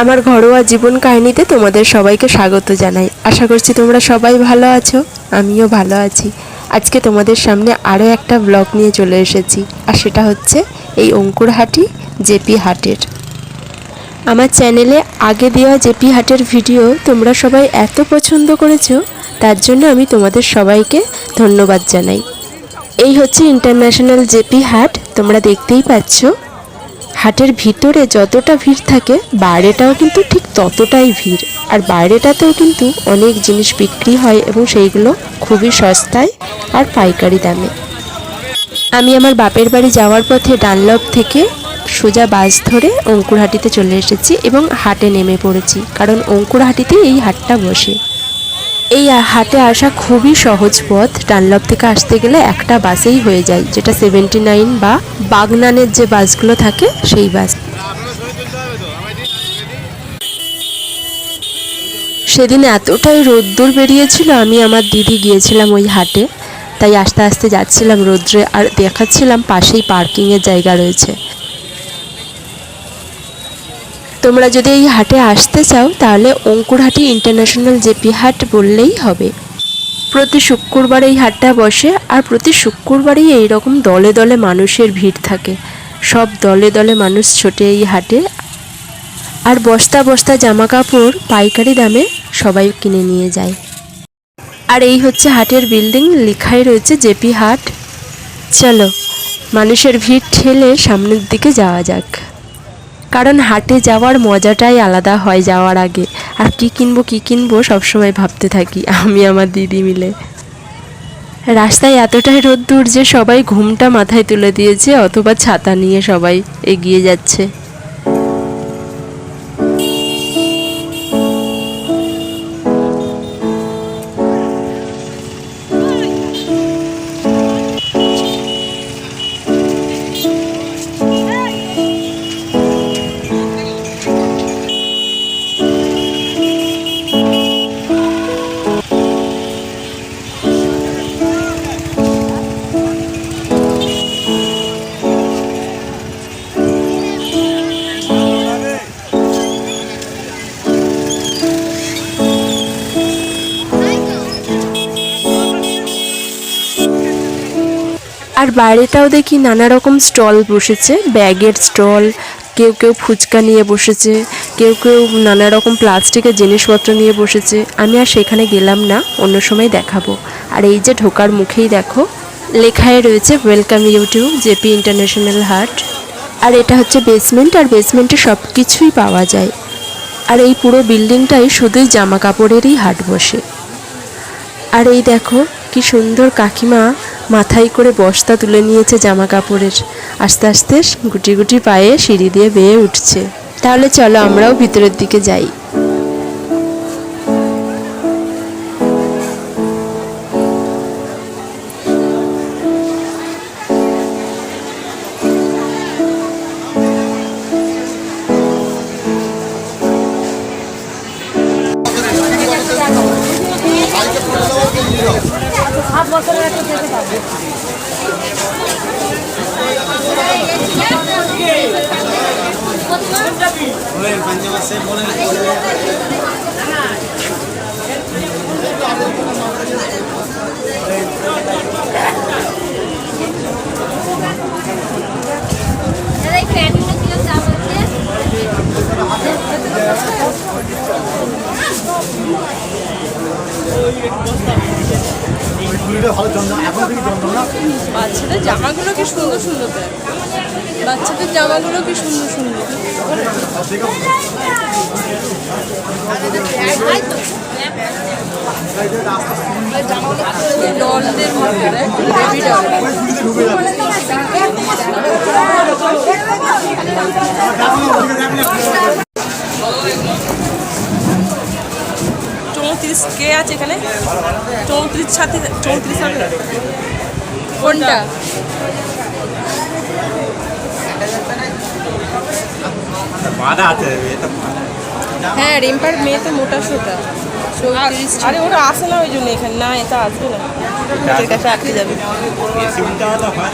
আমার ঘরোয়া জীবন কাহিনীতে তোমাদের সবাইকে স্বাগত জানাই। আশা করছি তোমরা সবাই ভালো আছো, আমিও ভালো আছি। আজকে তোমাদের সামনে আরও একটা ব্লগ নিয়ে চলে এসেছি, আর সেটা হচ্ছে এই অঙ্কুরহাটি জেপি হাটের। আমার চ্যানেলে আগে দেওয়া জেপি হাটের ভিডিও তোমরা সবাই এত পছন্দ করেছ, তার জন্য আমি তোমাদের সবাইকে ধন্যবাদ জানাই। এই হচ্ছে ইন্টারন্যাশনাল জেপি হাট, তোমরা দেখতেই পাচ্ছ। হাটের ভিতরে যতটা ভিড় থাকে, বাইরেটাও কিন্তু ঠিক ততটাই ভিড়। আর বাইরেটাতেও কিন্তু অনেক জিনিস বিক্রি হয় এবং সেইগুলো খুবই সস্তায় আর পাইকারি দামে। আমি আমার বাপের বাড়ি যাওয়ার পথে ডানলপ থেকে সোজা বাস ধরে অঙ্কুরহাটিতে চলে এসেছি এবং হাটে নেমে পড়েছি, কারণ অঙ্কুরহাটিতে এই হাটটা বসে। এই হাটে আসা খুবই সহজ পথ। ডানলপ থেকে আসতে গেলে একটা বাসেই হয়ে যায়, যেটা সেভেন্টি নাইন বা বাগনানের যে বাসগুলো থাকে, সেই বাস। সেদিন এতটাই রোদ্দুর বেরিয়েছিল, আমি আমার দিদি গিয়েছিলাম ওই হাটে। তাই আস্তে আস্তে যাচ্ছিলাম রোদ্রে আর দেখাচ্ছিলাম পাশেই পার্কিংয়ের জায়গা রয়েছে। তোমরা যদি এই হাটে আসতে চাও, তাহলে অঙ্কুরহাটি ইন্টারন্যাশনাল জেপি হাট বললেই হবে। প্রতি শুক্রবার এই হাটটা বসে, আর প্রতি শুক্রবারই এই রকম দলে দলে মানুষের ভিড় থাকে। সব দলে দলে মানুষ ছোটে এই হাটে। আর বস্তা বস্তা জামা কাপড় পাইকারি দামে সবাই কিনে নিয়ে যায়। আর এই হচ্ছে হাটের বিল্ডিং, লেখাই রয়েছে জেপি হাট। চলো, মানুষের ভিড় ঠেলে সামনের দিকে যাওয়া যাক। কারণ হাটে যাওয়ার মজাটাই আলাদা হয় যাওয়ার আগে। আর কি কিনবো কি কিনবো সবসময় ভাবতে থাকি, আমি আমার দিদি মিলে। রাস্তায় এতটাই রোদ্দুর যে সবাই ঘুমটা মাথায় তুলে দিয়েছে, অথবা ছাতা নিয়ে সবাই এগিয়ে যাচ্ছে। বাইরেটাও দেখি নানা রকম স্টল বসেছে, ব্যাগের স্টল, কেউ কেউ ফুচকা নিয়ে বসেছে, কেউ কেউ নানা রকম প্লাস্টিকের জিনিসপত্র নিয়ে বসেছে। আমি আর সেখানে গেলাম না, অন্য সময় দেখাবো। আর এই যে ঢোকার মুখেই দেখো, লেখায় রয়েছে ওয়েলকাম ইউটিউব জেপি ইন্টারন্যাশনাল হাট। আর এটা হচ্ছে বেসমেন্ট আর বেসমেন্টে সব কিছুই পাওয়া যায়। আর এই পুরো বিল্ডিংটাই শুধুই জামা কাপড়েরই হাট বসে। আর এই দেখো, কি সুন্দর কাকিমা মাথায় করে বস্তা তুলে নিয়েছে জামা কাপড়ের আস্তে আস্তে গুটি গুটি পায়ে সিঁড়ি দিয়ে বেয়ে উঠছে। তাহলে চলো আমরাও ভিতরের দিকে যাই। বাচ্চাদের জামাগুলো কি সুন্দর সুন্দর বাচ্চাদের জামাগুলো কি সুন্দর সুন্দর। ডলদের মধ্যে কে আছে এখানে? চৌত্রিশ সাথে চৌত্রিশ হবে কোনটা? হ্যাঁ রিম্পার মেয়ে তো মোটা সোটা। আরে ওরা আসে না ওই জন্য এখানে। না এটা আসবে না। ওদের কাছে আটকে যাবে।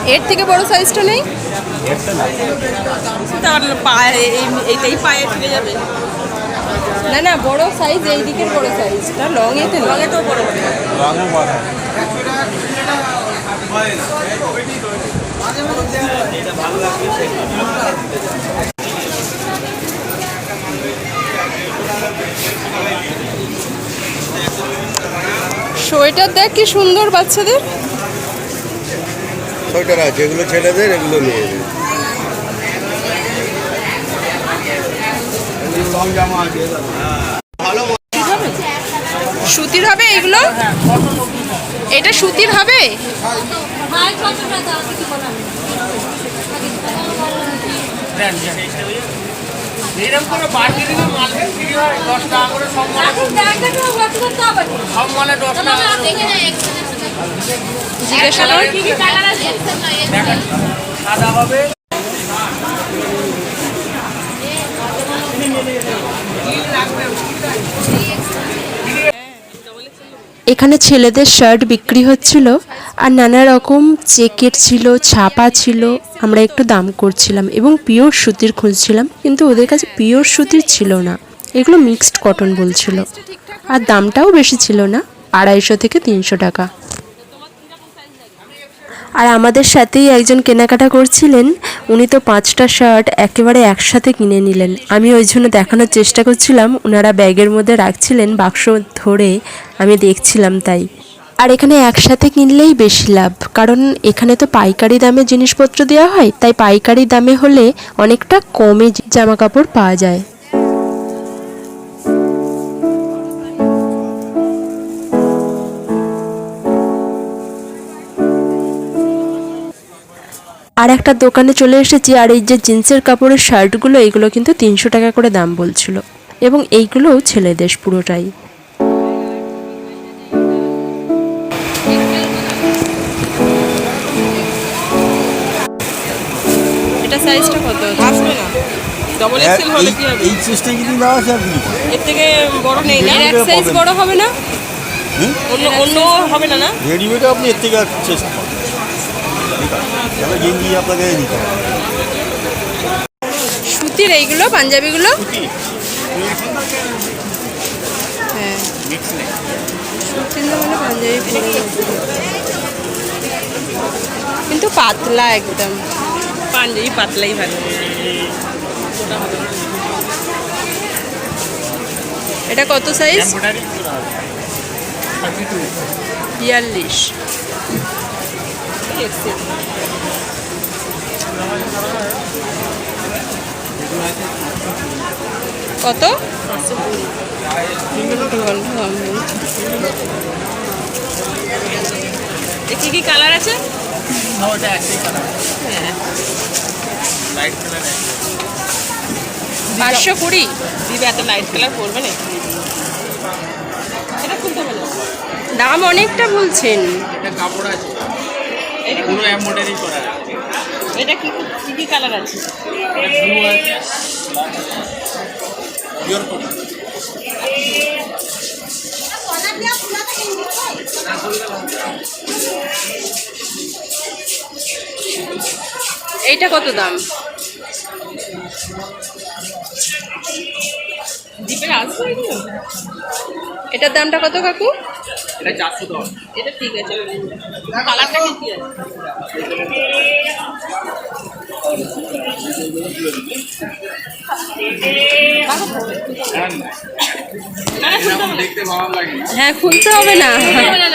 এর থেকে বড় সাইজটা নেই? পায়ে এই- এইটাই পায়ে ঠেকে যাবে। না না, বড় সাইজ এই দিকের বড় সাইজটা লং এতে লং এতেও বড় রঙের বড় সোয়েটার দেখ কি সুন্দর বাচ্চাদের। সোয়েটার আছে, এগুলো ছেলেদের, এগুলো মেয়েদের লং জামা আছে সুতির হবে এগুলো? এটা সুতির হবে? ভাই কত টাকা কিছু বলার নেই। এরকম করে মার্কেটিং এর মাল বিক্রি হয় দশ টাকা করে সব মালে এখন দেখেন না, কত করতে হবে? সব মালে দশ টাকা করে জিজ্ঞাসা কর কি কি টাকা আছে? দেখেন সাদা হবে এখানে ছেলেদের শার্ট বিক্রি হচ্ছিল আর নানা রকম চেকের ছিল, ছাপা ছিল। আমরা একটু দাম করছিলাম এবং পিওর সুতির খুঁজছিলাম কিন্তু ওদের কাছে পিওর সুতির ছিল না। এগুলো মিক্সড কটন বলছিল। আর দামটাও বেশি ছিল না, আড়াইশো থেকে তিনশো টাকা। আর আমাদের সাথেই একজন কেনাকাটা করছিলেন। উনি তো পাঁচটা শার্ট একেবারে একসাথে কিনে নিলেন। আমি ওই জন্য দেখানোর চেষ্টা করছিলাম ওনারা ব্যাগের মধ্যে রাখছিলেন বাক্স ধরে, আমি দেখছিলাম তাই। আর এখানে একসাথে কিনলেই বেশি লাভ, কারণ এখানে তো পাইকারি দামে জিনিসপত্র দেওয়া হয়, তাই পাইকারি দামে হলে অনেকটা কমে জামা কাপড় পাওয়া যায়। আর একটা দোকানে চলে এসেছি আর এই যে জিন্সের কাপড়ের শার্টগুলো এগুলো কিন্তু তিনশো টাকা করে দাম বলছিল। এবং এইগুলোও ছেলেদের পুরোটাই। এটা সাইজটা কত? আসবে না। ডবল এক্সেল হলে কি হবে? এই চেষ্টা যদি এর থেকে বড় নেই না? রেডিমেড সাইজ বড় হবে না? অন্য অন্য হবে না না? রেডিমেডে আপনি এর থেকে আর চেষ্টা করবেন ঠিক আছে তাহলে গেঞ্জি আপনাকে দিতে হবে? সুতির এইগুলো পাঞ্জাবিগুলো? হ্যাঁ। সুতির না মানে পাঞ্জাবি কিন্তু পাতলা একদম। পাঞ্জাবি পাতলাই ভালো। এটা কত সাইজ বিয়াল্লিশ। কত? কি কি কালার আছে? লাইট পাঁচশো কুড়ি? দিদি এত লাইট কালার পরবে না। দাম অনেকটা বলছেন। কাপড় আছে। পুরো এমব্রয়ডারি করা এটা কি কি কি কালার আছে? ব্লু আছে। পিওর কটন এইটা কত দাম? এটার দামটা কত কাকু এটা চারশো দশ এটা ঠিক আছে কালারটা কি হ্যাঁ খুলতে হবে না।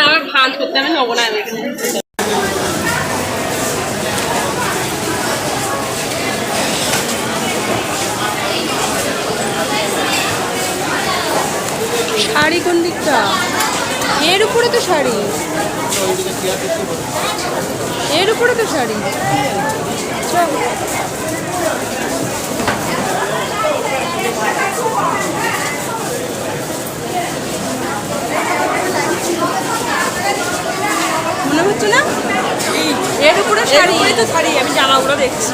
আমার ভাঁজ করতে হবে নেব না শাড়ি কোন দিকটা? এর উপরে তো শাড়ি। এর উপরে তো শাড়ি। মনে হচ্ছে না? এর উপরে শাড়ি। তো শাড়ি আমি জামাগুলো দেখছি।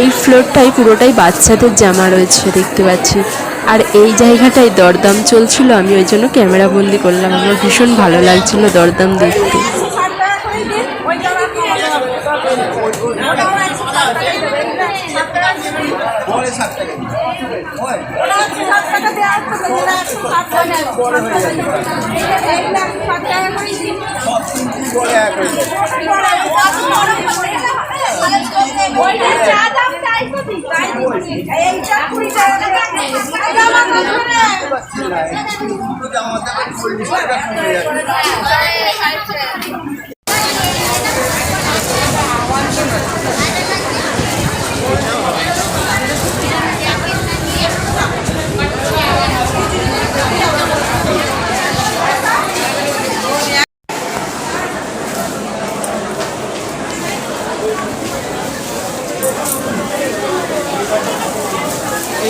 এই ফ্লোরটাই পুরোটাই বাচ্চাদের জামা রয়েছে, দেখতে পাচ্ছি। আর এই জায়গাটায় দরদাম চলছিল, আমি ওই জন্য ক্যামেরা বন্দি করলাম। আমার ভীষণ ভালো লাগছিল দরদাম দেখতে।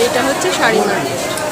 এইটা হচ্ছে শাড়ি মার্কেট।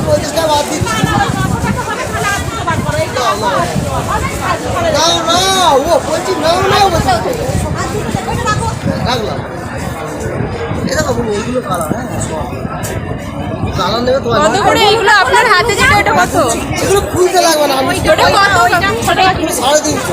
পঁচিশ টাকা বাদ দিচ্ছি। নাও না ও না বলছি রাখলাম। এটা দেখো এইগুলো কালার হ্যাঁ? কালার নেবে তো কত করে এইগুলো আপনার হাতে যেটা ওটা কত? এগুলো খুলতে লাগবে না আমি ওটা কত? সাড়ে তিনশো।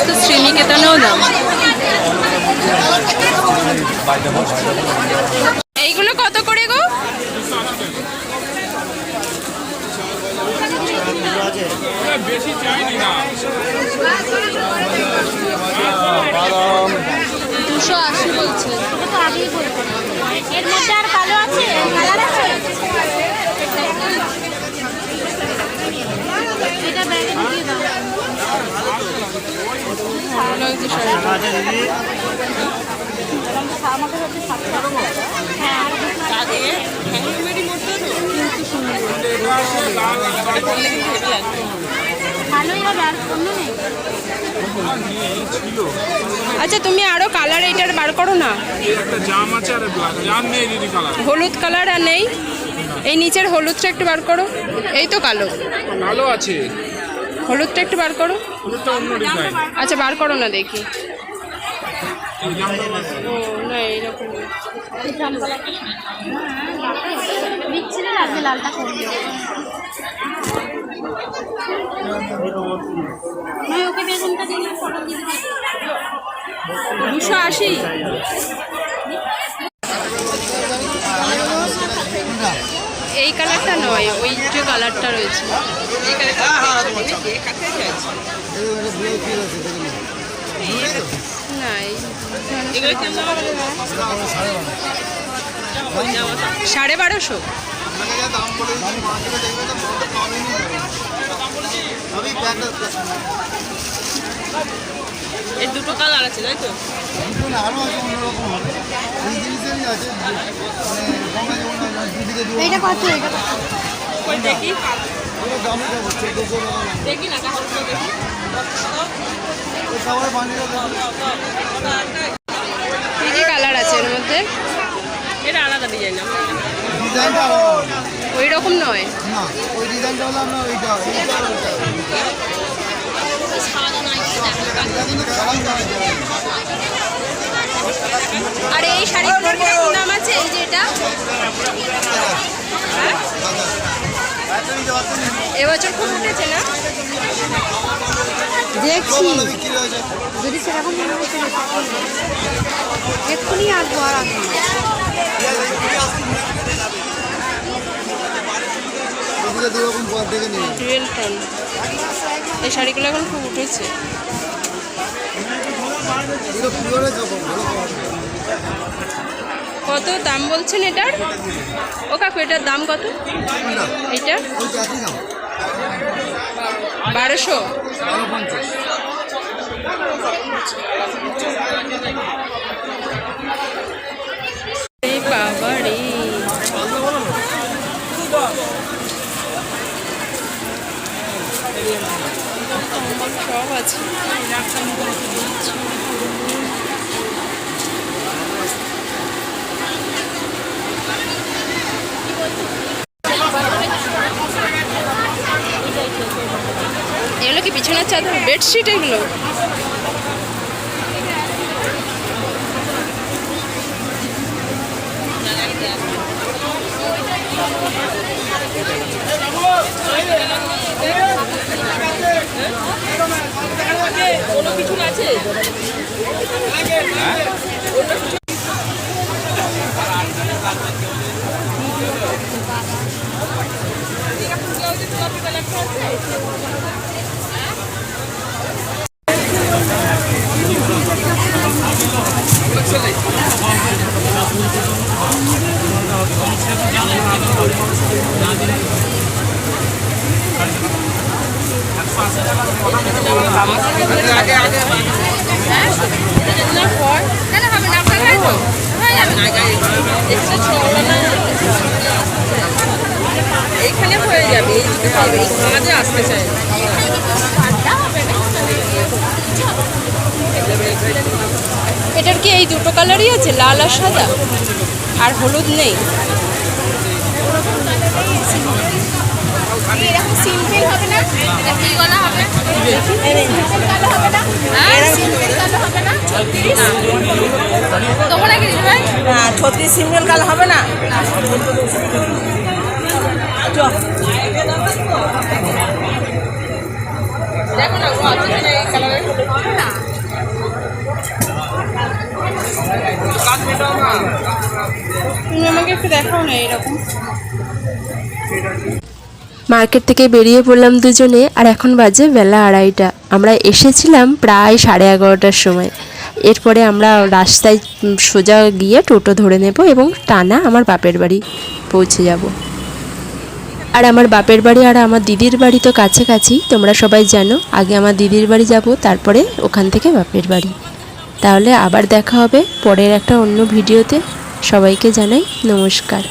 পঞ্চাশ তো শ্রীনিকেতনেও দাম এইগুলো কত করে গো? দুশো আশি বলছে। এর মধ্যে আর আছে এটা ব্যাগে ঢুকিয়ে দাও। আচ্ছা তুমি আরও কালার এইটার বার করো না। হলুদ কালার আর নেই। এই নিচের হলুদটা একটু বার করো। এই তো কালো। ভালো আছে। হলুদটা একটু বার করো হলুদটা অন্য ডিজাইন আচ্ছা বার করো না দেখি। ও না এইরকম। দুশো আশি এই কালারটা নয় ওই যে কালারটা রয়েছে। সাড়ে বারোশো। এর দুটো কালার আছে তাই তো? আরও আছে অন্যরকম হবে। এই জিনিসেরই আছে মানে এটা কত এটা? দেখি। দেখি না বানিয়ে এই কালার আছে এর মধ্যে? এটা আলাদা ডিজাইন ডিজাইনটা ওই রকম নয়? না ওই ডিজাইনটা হলো আপনার ওইটা আর এই শাড়িগুলোর কীরকম দাম আছে? এই যে এটা। এবছর খুব উঠেছে না? দেখছি। যদি সেরকম মনে হয় সেরকম। এক্ষুনি আসব আর আসব এই শাড়িগুলো এখন খুব উঠেছে। কত দাম বলছেন এটার? ও কাকু এটার দাম কত? দাম বারোশো। বাবা রে সব আছে এগুলো কি বিছানার চাদর বেডশিট এগুলো। কোনো কিছু আছে? এইখানে হয়ে যাবে এই দিতে পারবে এই চাই এটার কি এই দুটো কালারই আছে লাল আর সাদা? আর হলুদ নেই। এরকম সিম্পল হবে না এটা কি গলা সিম্পল কালো হবে না? হ্যাঁ সিম্পল ছত্রিশ সিঙ্গেল কাল হবে না? দেখো না ও আছে কিনা এই কালারের তুমি আমাকে একটু দেখাও না এরকম মার্কেট থেকে বেরিয়ে পড়লাম দুজনে আর এখন বাজে বেলা আড়াইটা। আমরা এসেছিলাম প্রায় সাড়ে এগারোটার সময়। এরপরে আমরা রাস্তায় সোজা গিয়ে টোটো ধরে নেব এবং টানা আমার বাপের বাড়ি পৌঁছে যাব। আর আমার বাপের বাড়ি আর আমার দিদির বাড়ি তো কাছাকাছি, তোমরা সবাই জানো। আগে আমার দিদির বাড়ি যাব, তারপরে ওখান থেকে বাপের বাড়ি। তাহলে আবার দেখা হবে পরের একটা অন্য ভিডিওতে। সবাইকে জানাই নমস্কার।